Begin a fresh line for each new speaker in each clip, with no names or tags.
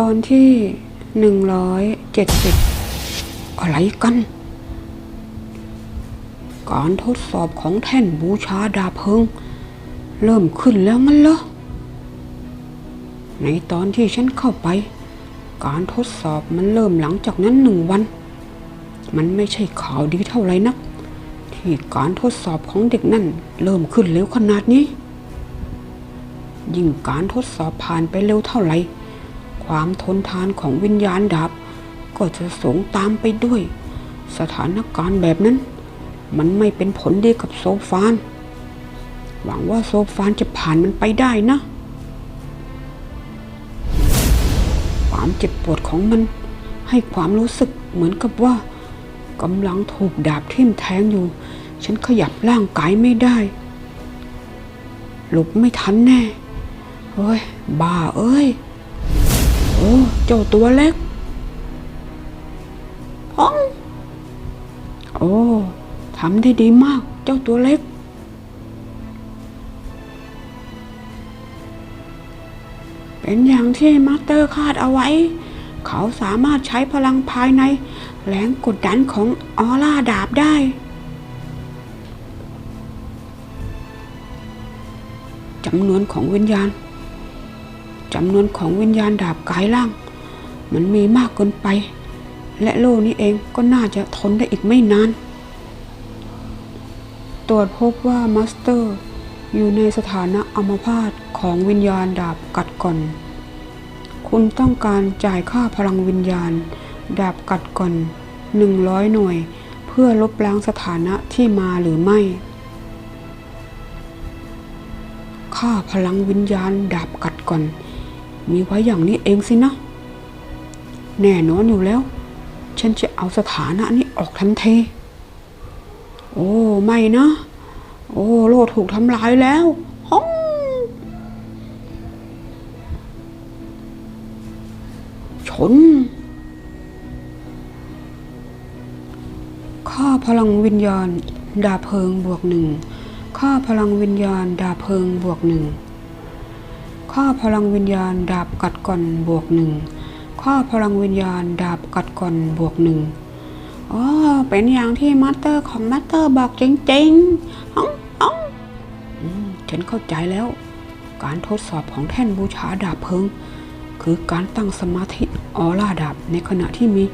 ตอนที่หนึ่งร้อยเจ็ดสิบอะไรกัน การทดสอบของแท่นบูชาดาเพิง เริ่มขึ้นแล้วงั้นเหรอ ในตอนที่ฉันเข้าไป การทดสอบมันเริ่มหลังจากนั้นหนึ่งวัน มันไม่ใช่ข่าวดีเท่าไรนัก ที่การทดสอบของเด็กนั่นเริ่มขึ้นเร็วขนาดนี้ ยิ่งการทดสอบผ่านไปเร็วเท่าไหร่ ความทนทานของวิญญาณดาบก็จะสูงตามไปด้วย สถานการณ์แบบนั้น มันไม่เป็นผลดีกับโซฟาน หวังว่าโซฟานจะผ่านมันไปได้นะ ความเจ็บปวดของมันให้ความรู้สึกเหมือนกับว่ากำลังถูกดาบทิ่มแทงอยู่ ฉันขยับร่างกายไม่ได้ หลบไม่ทันแน่ เฮ้ย บ้าเอ้ยอ้ เจ้าตัวเล็กพ้อง โอ้ทำได้ดีมาก เจ้าตัวเล็ก เป็นอย่างที่มาสเตอร์คาดเอาไว้ เขาสามารถใช้พลังภายในแรงกดดันของออร่าดาบได้ จำนวนของวิญญาณ จำนวนของวิญญาณดาบกายล่าง มันมีมากเกินไป และโลนี้เองก็น่าจะทนได้อีกไม่นาน ตรวจพบว่ามาสเตอร์อยู่ในสถานะอัมพาตของวิญญาณดาบกัดก่อน คุณต้องการจ่ายค่าพลังวิญญาณ ดาบกัดก่อน 100 หน่วย เพื่อลบล้างสถานะที่มาหรือไม่ค่าพลังวิญญาณดาบกัดก่อน มีไว้อย่างนี้เองสินะ แน่นอนอยู่แล้ว ฉันจะเอาสถานะนี้ออกทันที โอ้ไม่นะ โอ้โลกถูกทำลายแล้วฮ้องชนค่าพลังวิญญาณ ดาเพลิงบวกหนึ่งค่าพลังวิญญาณ ดาเพลิงบวกหนึ่ง ค่าพลังวิญญาณดาบกัดก่อนบวกหนึ่งค่าพลังวิญญาณดาบกัดก่อนบวกหนึ่งอ๋อเป็นอย่างที่มาสเตอร์ของมาสเตอร์บอกจริงๆฮ่องฮองอืมฉันเข้าใจแล้ว การทดสอบของแท่นบูชาดาบเพลิง คือการตั้งสมาธิออร่าดาบในขณะที่มี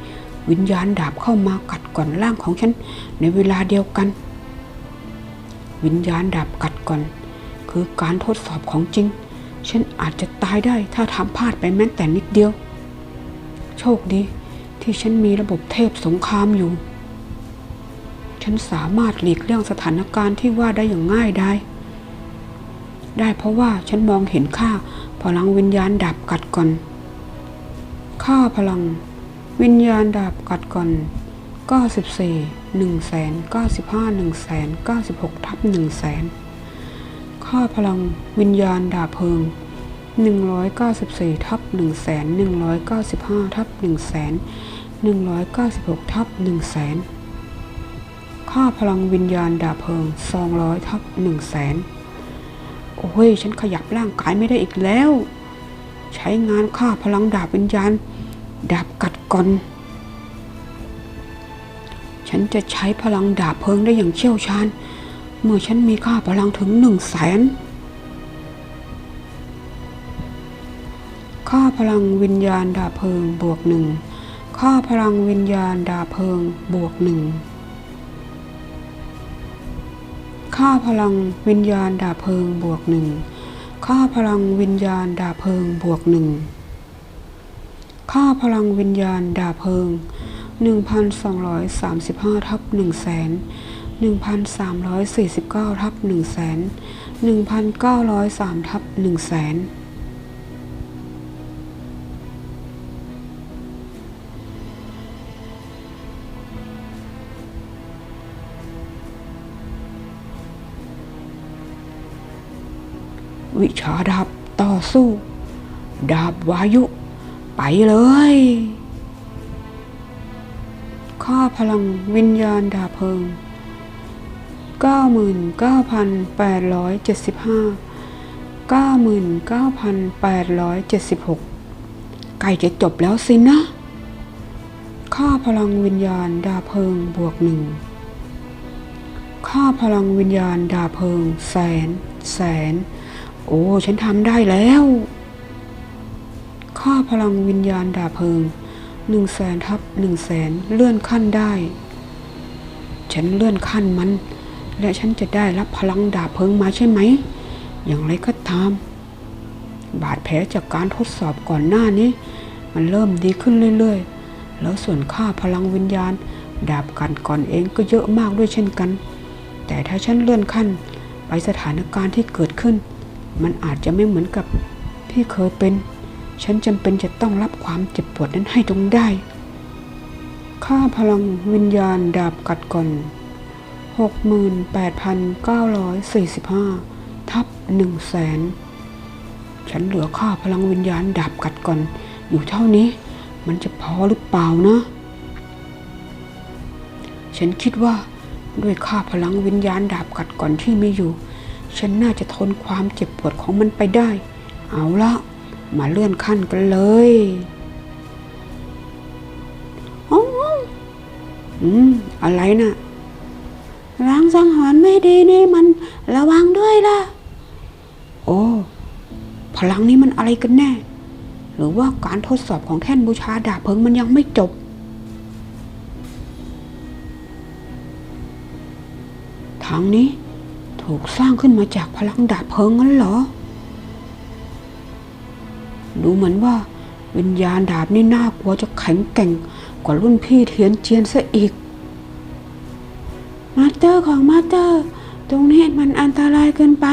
วิญญาณดาบเข้ามากัดก่อนร่างของฉันในเวลาเดียวกัน วิญญาณดาบกัดก่อน คือการทดสอบของจริง ฉันอาจจะตายได้ถ้าทำพลาดไปแม้แต่นิดเดียว โชคดีที่ฉันมีระบบเทพสงครามอยู่ ฉันสามารถหลีกเลี่ยงสถานการณ์ที่ว่าได้อย่างง่ายได้ ได้เพราะว่าฉันมองเห็นค่าพลังวิญญาณดาบกัดก่อน ค่าพลังวิญญาณดาบกัดก่อน 94 1แสน95 1แสน96ทับ1แสน ค่าพลังวิญญาณดาบเพลิง 194ทับ1แสน195ทับ1แสน196ทับ1แสนค่าพลังวิญญาณดาบเพลิง 200ทับ1แสนโอ้ย ฉันขยับร่างกายไม่ได้อีกแล้ว ใช้งานค่าพลังดาบวิญญาณ ดาบกัดก่อน ฉันจะใช้พลังดาบเพลิงได้อย่างเชี่ยวชาญ เมื่อฉันมีค่าพลังถึงหนึ่งแสนค่าพลังวิญญาณดาเพลิงบวกหนึ่งค่าพลังวิญญาณดาเพลิงบวกหนึ่งค่าพลังวิญญาณดาเพลิงบวกหนึ่งค่าพลังวิญญาณดาเพลิงบวกหนึ่งค่าพลังวิญญาณดาเพลิง 1,235ทับ1แสน 1,349ทับ1แสน1,903ทับ1แสนวิชาดาบต่อสู้ ดาบวายุ ไปเลยค่าพลังวิญญาณดาเพลิง 99,875 99,876ใกล้จะจบแล้วสินะ ค่าพลังวิญญาณดาเพิงบวกหนึ่ง ค่าพลังวิญญาณดาเพิง แสน แสน โอ้ ฉันทำได้แล้ว ค่าพลังวิญญาณดาเพิงหนึ่งแสนทับหนึ่งแสนเลื่อนขั้นได้ ฉันเลื่อนขั้นมัน และฉันจะได้รับพลังดาบเพลิงมาใช่ไหม อย่างไรก็ตาม บาดแผลจากการทดสอบก่อนหน้านี้ มันเริ่มดีขึ้นเรื่อยๆ แล้วส่วนค่าพลังวิญญาณ ดาบกันก่อนเองก็เยอะมากด้วยเช่นกัน แต่ถ้าฉันเลื่อนขั้นไปสถานการณ์ที่เกิดขึ้น มันอาจจะไม่เหมือนกับที่เคยเป็น ฉันจำเป็นจะต้องรับความเจ็บปวดนั้นให้จงได้ ค่าพลังวิญญาณดาบกัดก่อน 68,945 ทับ1แสนฉันเหลือค่าพลังวิญญาณดาบกัดก่อน อยู่เท่านี้ มันจะพอหรือเปล่านะ ฉันคิดว่าด้วยค่าพลังวิญญาณดาบกัดก่อนที่ไมีอยู่ ฉันน่าจะทนความเจ็บปวดของมันไปได้ เอาละมาเลื่อนขั้นกันเลยอ๋ออืม อะไรนะ่ะ ล้างสังหรณ์ไม่ดีนี่มันระวังด้วยล่ะ โอ้พลังนี้มันอะไรกันแน่ หรือว่าการทดสอบของแท่นบูชาดาบเพลิงมันยังไม่จบ ทางนี้ถูกสร้างขึ้นมาจากพลังดาบเพลิงงั้นเหรอ ดูเหมือนว่าวิญญาณดาบนี่น่ากลัวจะแข็งแกร่งกว่ารุ่นพี่เทียนเจียนซะอีก มาสเตอร์ของมาสเตอร์ ตรงนี้มันอันตรายเกินไป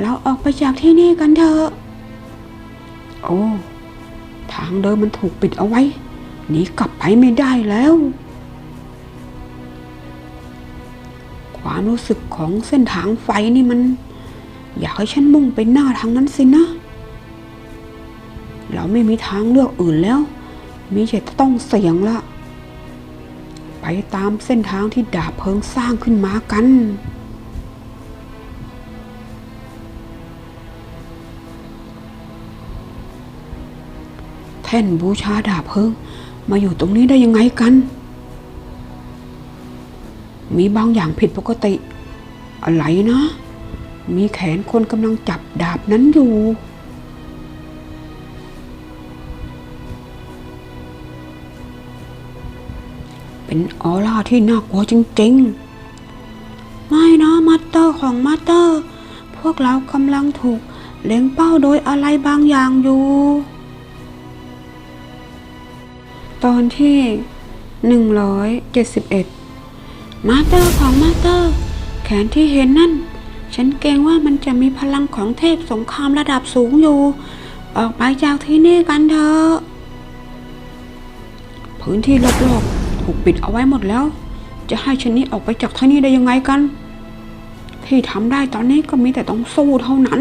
เราออกไปจากที่นี่กันเถอะ โอ้ ทางเดินมันถูกปิดเอาไว้ หนีกลับไปไม่ได้แล้ว ความรู้สึกของเส้นทางไฟนี่มัน อยากให้ฉันมุ่งไปหน้าทางนั้นสินะ เราไม่มีทางเลือกอื่นแล้ว มีแต่ต้องเสี่ยงละ ไปตามเส้นทางที่ดาบเพลิงสร้างขึ้นมากัน แท่นบูชาดาบเพลิง มาอยู่ตรงนี้ได้ยังไงกัน มีบางอย่างผิดปกติ อะไรนะ มีแขนคนกำลังจับดาบนั้นอยู่ เป็นออร่าที่น่ากลัวจริงๆ ไม่นะมัตเตอร์ของมัตเตอร์ พวกเรากำลังถูกเล็งเป้าโดยอะไรบางอย่างอยู่ ตอนที่หนึ่งร้อยเจ็ดสิบเอ็ดมาสเตอร์ของมาสเตอร์ แขนที่เห็นนั่น ฉันเกรงว่ามันจะมีพลังของเทพสงครามระดับสูงอยู่ ออกไปจากที่นี่กันเถอะ พื้นที่รอบๆ ถูกปิดเอาไว้หมดแล้ว จะให้ฉันนี้ออกไปจากที่นี่ได้ยังไงกัน ที่ทำได้ตอนนี้ก็มีแต่ต้องสู้เท่านั้น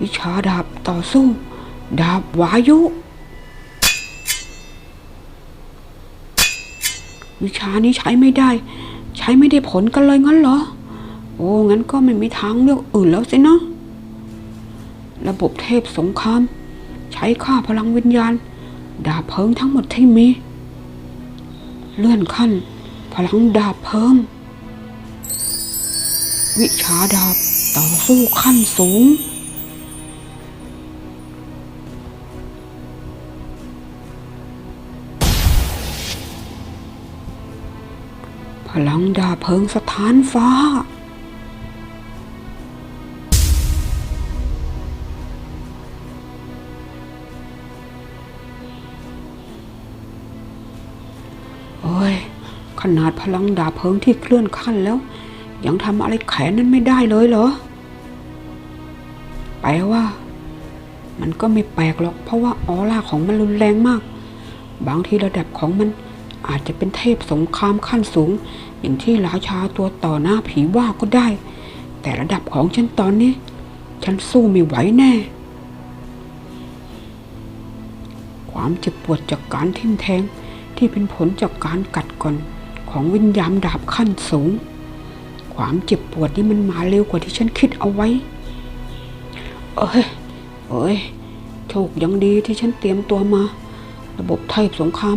วิชาดาบต่อสู้ ดาบวายุ วิชานี้ใช้ไม่ได้ ใช้ไม่ได้ผลกันเลยงั้นเหรอ โอ้งั้นก็ไม่มีทางเลือกอื่นแล้วสินะระบบเทพสงคราม ใช้ค่าพลังวิญญาณ ดาบเพลิงทั้งหมดที่มี เลื่อนขั้น พลังดาบเพิ่ม วิชาดาบต่อสู้ขั้นสูง พลังดาบเพลิงสถานฟ้า โอ้ย ขนาดพลังดาบเพิงที่เคลื่อนขั้นแล้ว ยังทำอะไรแขนนั้นไม่ได้เลยเหรอ แปลว่า มันก็ไม่แปลกหรอกเพราะว่าออร่าของมันรุนแรงมาก บางทีระดับของมันอาจจะเป็นเทพสงครามขั้นสูง อย่างที่ราชาตัวต่อหน้าผีว่าก็ได้ แต่ระดับของฉันตอนนี้ ฉันสู้ไม่ไหวแน่ ความเจ็บปวดจากการทิ่มแทง ที่เป็นผลจากการกัดก่อนของวิญญาณดาบขั้นสูง ความเจ็บปวดนี่มันมาเร็วกว่าที่ฉันคิดเอาไว้ เอ้ย เอ้ย โชคยังดีที่ฉันเตรียมตัวมา ระบบเทยสงคราม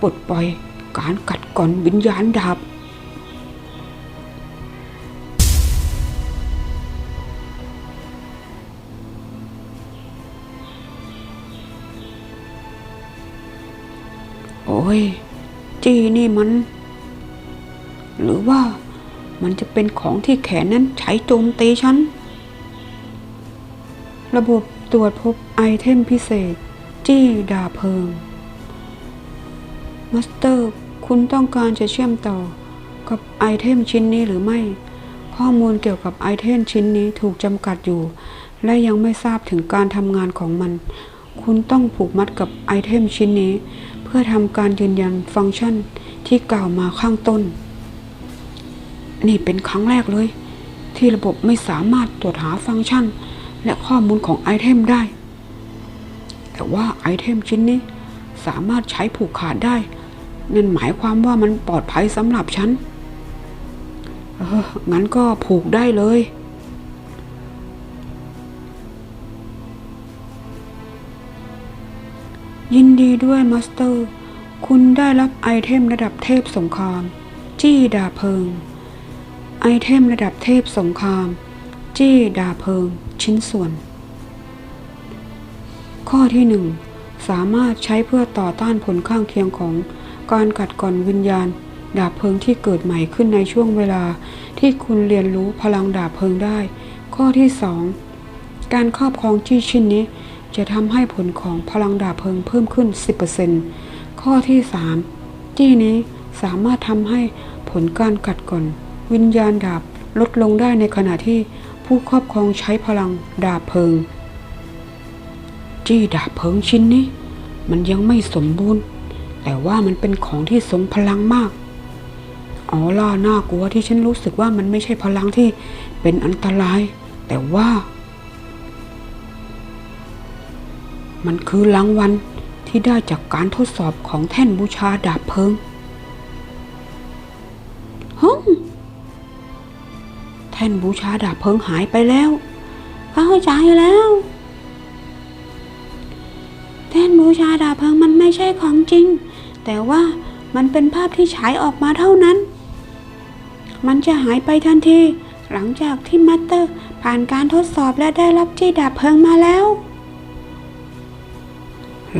ปลดปล่อยการกัดก่อนวิญญาณดาบ ยจีนี่มัน หรือว่ามันจะเป็นของที่แขนนั้นใช้โจมตีฉัน ระบบตรวจพบไอเทมพิเศษ จี้ดาเพลิง มาสเตอร์ คุณต้องการจะเชื่อมต่อกับไอเทมชิ้นนี้หรือไม่ ข้อมูลเกี่ยวกับไอเทมชิ้นนี้ถูกจำกัดอยู่ และยังไม่ทราบถึงการทำงานของมัน คุณต้องผูกมัดกับไอเทมชิ้นนี้ เพื่อทำการยืนยันฟังก์ชันที่กล่าวมาข้างต้น นี่เป็นครั้งแรกเลย ที่ระบบไม่สามารถตรวจหาฟังก์ชัน และข้อมูลของไอเทมได้ แต่ว่าไอเทมชิ้นนี้สามารถใช้ผูกขาดได้ นั่นหมายความว่ามันปลอดภัยสำหรับฉัน เออ งั้นก็ผูกได้เลย ยินดีด้วยมาสเตอร์ คุณได้รับไอเทมระดับเทพสงคราม จี้ดาเพิง ไอเทมระดับเทพสงคราม จี้ดาเพิง ชิ้นส่วน ข้อที่หนึ่งสามารถใช้เพื่อต่อต้านผลข้างเคียงของการกัดก่อนวิญญาณ ดาบเพลิงที่เกิดใหม่ขึ้นในช่วงเวลา ที่คุณเรียนรู้พลังดาบเพลิงได้ ข้อที่สองการครอบครองจี้ชิ้นนี้ จะทำให้ผลของพลังดาบเพลิงเพิ่มขึ้น 10%ข้อที่ 3 จี้นี้สามารถทำให้ผลการกัดก่อน วิญญาณดาบลดลงได้ในขณะที่ผู้ครอบครองใช้พลังดาบเพลิง จี้ดาบเพลิงชิ้นนี้ มันยังไม่สมบูรณ์ แต่ว่ามันเป็นของที่ทรงพลังมากอ๋อล่าน่ากลัวที่ฉันรู้สึกว่ามันไม่ใช่พลังที่เป็นอันตราย แต่ว่า มันคือรางวัลที่ได้จากการทดสอบของแท่นบูชาดาบเพลิงฮึมแท่นบูชาดาบเพลิงหายไปแล้วเข้าใจแล้ว แท่นบูชาดาบเพลิงมันไม่ใช่ของจริง แต่ว่ามันเป็นภาพที่ฉายออกมาเท่านั้น มันจะหายไปทันที หลังจากที่มัตเตอร์ผ่านการทดสอบและได้รับจี้ดาบเพลิงมาแล้ว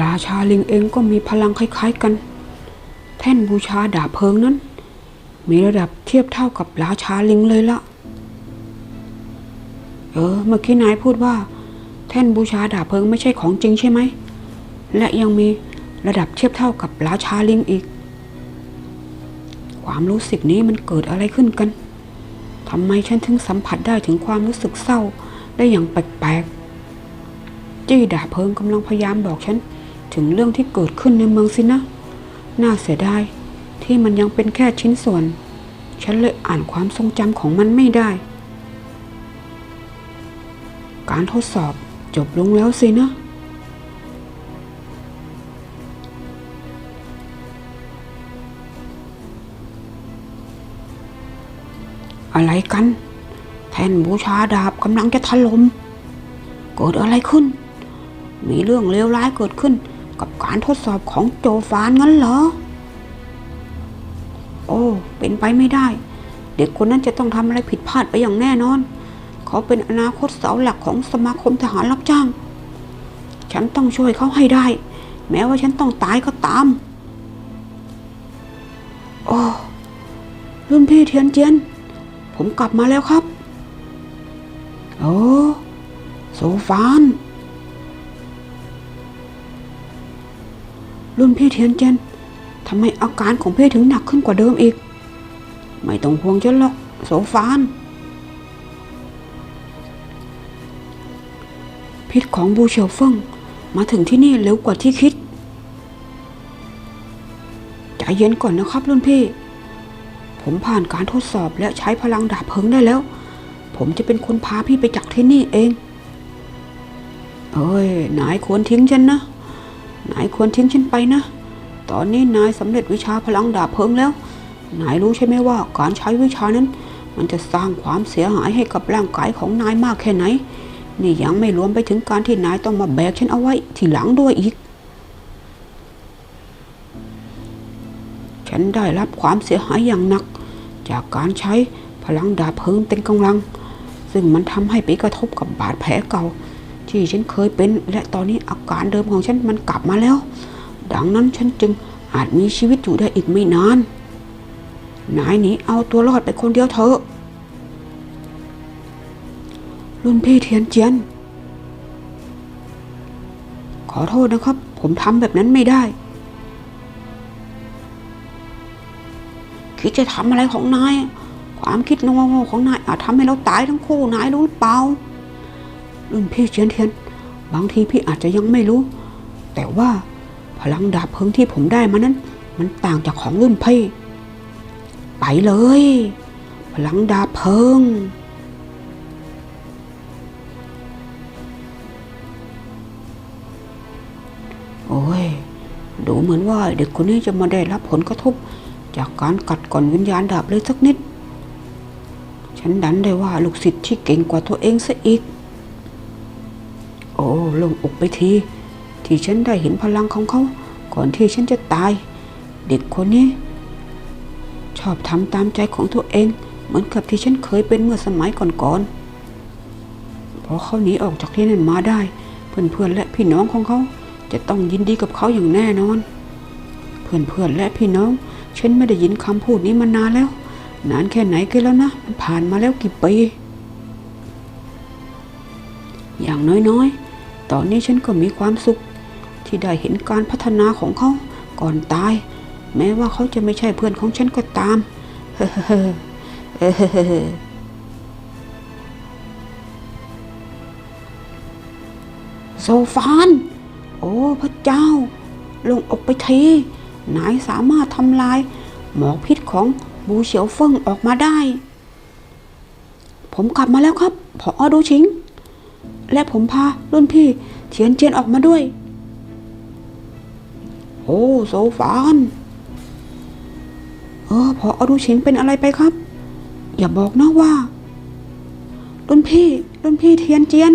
ราชาลิงเองก็มีพลังคล้ายๆกัน แท่นบูชาดาบเพลิงนั้น มีระดับเทียบเท่ากับราชาลิงเลยละเออเมื่อกี้นายพูดว่า แท่นบูชาดาบเพลิงไม่ใช่ของจริงใช่ไหม และยังมีระดับเทียบเท่ากับราชาลิงอีก ความรู้สึกนี้มันเกิดอะไรขึ้นกันทำไมฉันถึงสัมผัสได้ถึงความรู้สึกเศร้าได้อย่างแปลกๆจี้ดาบเพลิงกำลังพยายามบอกฉัน ถึงเรื่องที่เกิดขึ้นในเมืองสินะ น่าเสียดายที่มันยังเป็นแค่ชิ้นส่วน ฉันเลยอ่านความทรงจำของมันไม่ได้ การทดสอบจบลงแล้วสินะอะไรกัน แท่นบูชาดาบกำลังจะถลม่มเกิดอะไรขึ้น มีเรื่องเลวร้ายเกิดขึ้น กับการทดสอบของโจฟานงั้นเหรอ โอ้ เป็นไปไม่ได้ เด็กคนนั้นจะต้องทำอะไรผิดพลาดไปอย่างแน่นอน เขาเป็นอนาคตเสาหลักของสมาคมทหารรับจ้าง ฉันต้องช่วยเขาให้ได้ แม้ว่าฉันต้องตายก็ตาม โอ้รุ่นพี่เทียนเจียน ผมกลับมาแล้วครับ โอ้โซฟาน รุ่นพี่เทียนเจนทำไมอาการของพี่ถึงหนักขึ้นกว่าเดิมอีก ไม่ต้องห่วงฉันหรอกโซฟาน พิษของบูเฉียวเฟิงมาถึงที่นี่เร็วกว่าที่คิด ใจเย็นก่อนนะครับรุ่นพี่ ผมผ่านการทดสอบและใช้พลังดาบเพลิงได้แล้ว ผมจะเป็นคนพาพี่ไปจากที่นี่เอง เอ้ยนายควรทิ้งฉันนะ นายควรทิ้งฉันไปนะ ตอนนี้นายสำเร็จวิชาพลังดาบเพลิงแล้ว นายรู้ใช่ไหมว่าการใช้วิชานั้น มันจะสร้างความเสียหายให้กับร่างกายของนายมากแค่ไหน นี่ยังไม่รวมไปถึงการที่นายต้องมาแบกฉันเอาไว้ที่หลังด้วยอีก ฉันได้รับความเสียหายอย่างหนัก จากการใช้พลังดาบเพลิงเต็มกำลัง ซึ่งมันทำให้ไปกระทบกับบาดแผลเก่า ที่ฉันเคยเป็น และตอนนี้อาการเดิมของฉันมันกลับมาแล้ว ดังนั้นฉันจึงอาจมีชีวิตอยู่ได้อีกไม่นานนายหนีเอาตัวรอดไปคนเดียวเถอะรุ่นพี่เทียนเจียน ขอโทษนะครับ ผมทำแบบนั้นไม่ได้ คิดจะทำอะไรของนาย ความคิดโง่ๆของนายอาจทำให้เราตายทั้งคู่นายรู้หรือเปล่า รุ่นพี่เจียนเทียน บางทีพี่อาจจะยังไม่รู้ แต่ว่าพลังดาบเพลิงที่ผมได้มานั้น มันต่างจากของรุ่นพี่ไปเลย พลังดาบเพลิงโอ้ย ดูเหมือนว่าเด็กคนนี้จะมาได้รับผลกระทบ จากการกัดก่อนวิญญาณดาบเลยสักนิด ฉันดันได้ว่าลูกศิษย์ที่เก่งกว่าตัวเองซะอีก ลงอกไปที ที่ฉันได้เห็นพลังของเขา ก่อนที่ฉันจะตาย เด็กคนนี้ ชอบทำตามใจของตัวเอง เหมือนกับที่ฉันเคยเป็นเมื่อสมัยก่อนๆพอเขาหนีออกจากที่นั่นมาได้ เพื่อนๆและพี่น้องของเขา จะต้องยินดีกับเขาอย่างแน่นอน เพื่อนๆและพี่น้อง ฉันไม่ได้ยินคำพูดนี้มานานแล้ว นานแค่ไหนกันแล้วนะมันผ่านมาแล้วกี่ปีอย่างน้อยๆ ตอนนี้ฉันก็มีความสุข ที่ได้เห็นการพัฒนาของเขาก่อนตาย แม้ว่าเขาจะไม่ใช่เพื่อนของฉันก็ตาม เฮ้อเฮ้อเฮ้อเฮ้อโซฟานโอ้พระเจ้า ลงอกไปทีนายสามารถทำลาย หมอกพิษของบูเฉียวเฟิงออกมาได้ ผมกลับมาแล้วครับ พออดูชิง และผมพารุ่นพี่เทียนเจียนออกมาด้วย โอ้โซฟานเออพออดูชิงเป็นอะไรไปครับ อย่าบอกนะว่า รุ่นพี่ รุ่นพี่เทียนเจียน